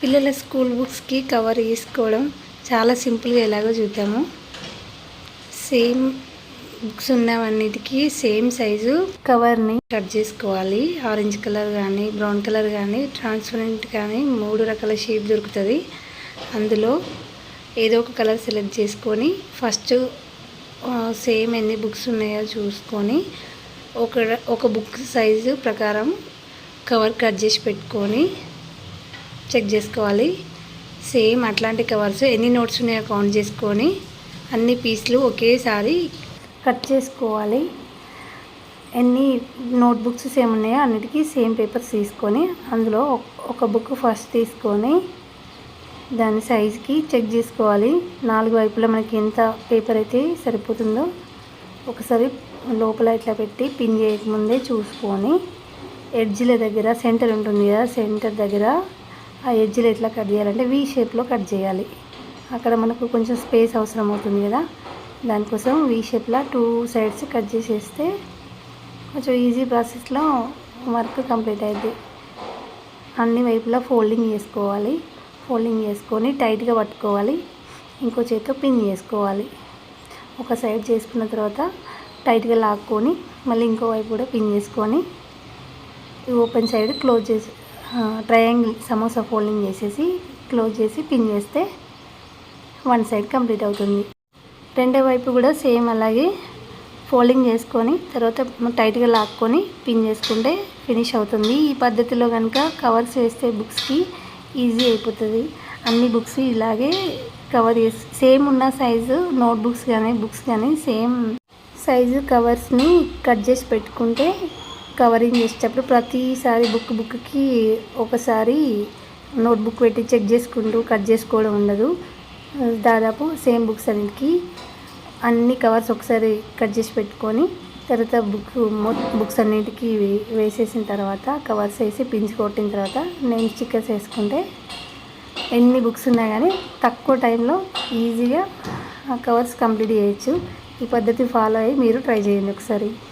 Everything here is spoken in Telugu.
పిల్లల స్కూల్ బుక్స్కి కవర్ వేసుకోవడం చాలా సింపుల్గా ఎలాగో చూద్దాము. సేమ్ బుక్స్ ఉన్నవన్నిటికీ సేమ్ సైజు కవర్ని కట్ చేసుకోవాలి. ఆరెంజ్ కలర్ కానీ బ్రౌన్ కలర్ కానీ ట్రాన్స్పరెంట్ కానీ మూడు రకాల షేప్ దొరుకుతుంది. అందులో ఏదో ఒక కలర్ సెలెక్ట్ చేసుకొని ఫస్ట్ సేమ్ ఎన్ని బుక్స్ ఉన్నాయో చూసుకొని ఒక ఒక బుక్ సైజు ప్రకారం కవర్ కట్ చేసి పెట్టుకొని చెక్ చేసుకోవాలి. సేమ్ అట్లాంటి కవర్స్ ఎన్ని నోట్స్ ఉన్నాయో కౌంట్ చేసుకొని అన్ని పీసులు ఒకేసారి కట్ చేసుకోవాలి. ఎన్ని నోట్బుక్స్ సేమ్ ఉన్నాయో అన్నిటికీ సేమ్ పేపర్స్ తీసుకొని అందులో ఒక బుక్ ఫస్ట్ తీసుకొని దాని సైజుకి చెక్ చేసుకోవాలి. నాలుగు వైపులా మనకి ఎంత పేపర్ అయితే సరిపోతుందో ఒకసారి లోపల ఇట్లా పెట్టి పిన్ చేయకముందే చూసుకొని ఎడ్జ్ల దగ్గర సెంటర్ ఉంటుంది కదా సెంటర్ దగ్గర ఆ ఎడ్జ్లు ఎట్లా కట్ చేయాలంటే వీ షేప్లో కట్ చేయాలి. అక్కడ మనకు కొంచెం స్పేస్ అవసరం అవుతుంది కదా. దానికోసం వీ షేప్లో టూ సైడ్స్ కట్ చేసేస్తే కొంచెం ఈజీ ప్రాసెస్లో వర్క్ కంప్లీట్ అయింది అన్ని వైపులా ఫోల్డింగ్ చేసుకోవాలి. ఫోల్డింగ్ చేసుకొని టైట్గా పట్టుకోవాలి. ఇంకో చేతితో పిన్ చేసుకోవాలి. ఒక సైడ్ చేసుకున్న తర్వాత టైట్గా లాక్కొని మళ్ళీ ఇంకో వైపు కూడా పిన్ చేసుకొని ఓపెన్ సైడ్ క్లోజ్ చేసి ట్రయాంగిల్ సమోసా ఫోల్డింగ్ చేసేసి క్లోజ్ చేసి పిన్ చేస్తే వన్ సైడ్ కంప్లీట్ అవుతుంది. రెండో వైపు కూడా సేమ్ అలాగే ఫోల్డింగ్ చేసుకొని తర్వాత టైట్గా లాక్కొని పిన్ చేసుకుంటే ఫినిష్ అవుతుంది. ఈ పద్ధతిలో కనుక కవర్స్ వేస్తే బుక్స్కి ఈజీ అయిపోతుంది. అన్ని బుక్స్ ఇలాగే కవర్ చేసి సేమ్ ఉన్న సైజు నోట్బుక్స్ కానీ బుక్స్ కానీ సేమ్ సైజు కవర్స్ని కట్ చేసి పెట్టుకుంటే కవరింగ్ చేసేటప్పుడు ప్రతిసారి బుక్ బుక్కి ఒకసారి నోట్బుక్ పెట్టి చెక్ చేసుకుంటూ కట్ చేసుకోవడం ఉండదు. దాదాపు సేమ్ బుక్స్ అన్నిటికీ అన్ని కవర్స్ ఒకసారి కట్ చేసి పెట్టుకొని తర్వాత బుక్ బుక్స్ అన్నిటికీ వేసేసిన తర్వాత కవర్స్ వేసి పించి కొట్టిన తర్వాత నేమ్ స్టిక్కర్స్ వేసుకుంటే ఎన్ని బుక్స్ ఉన్నా కానీ తక్కువ టైంలో ఈజీగా ఆ కవర్స్ కంప్లీట్ చేయొచ్చు. ఈ పద్ధతి ఫాలో అయ్యి మీరు ట్రై చేయండి ఒకసారి.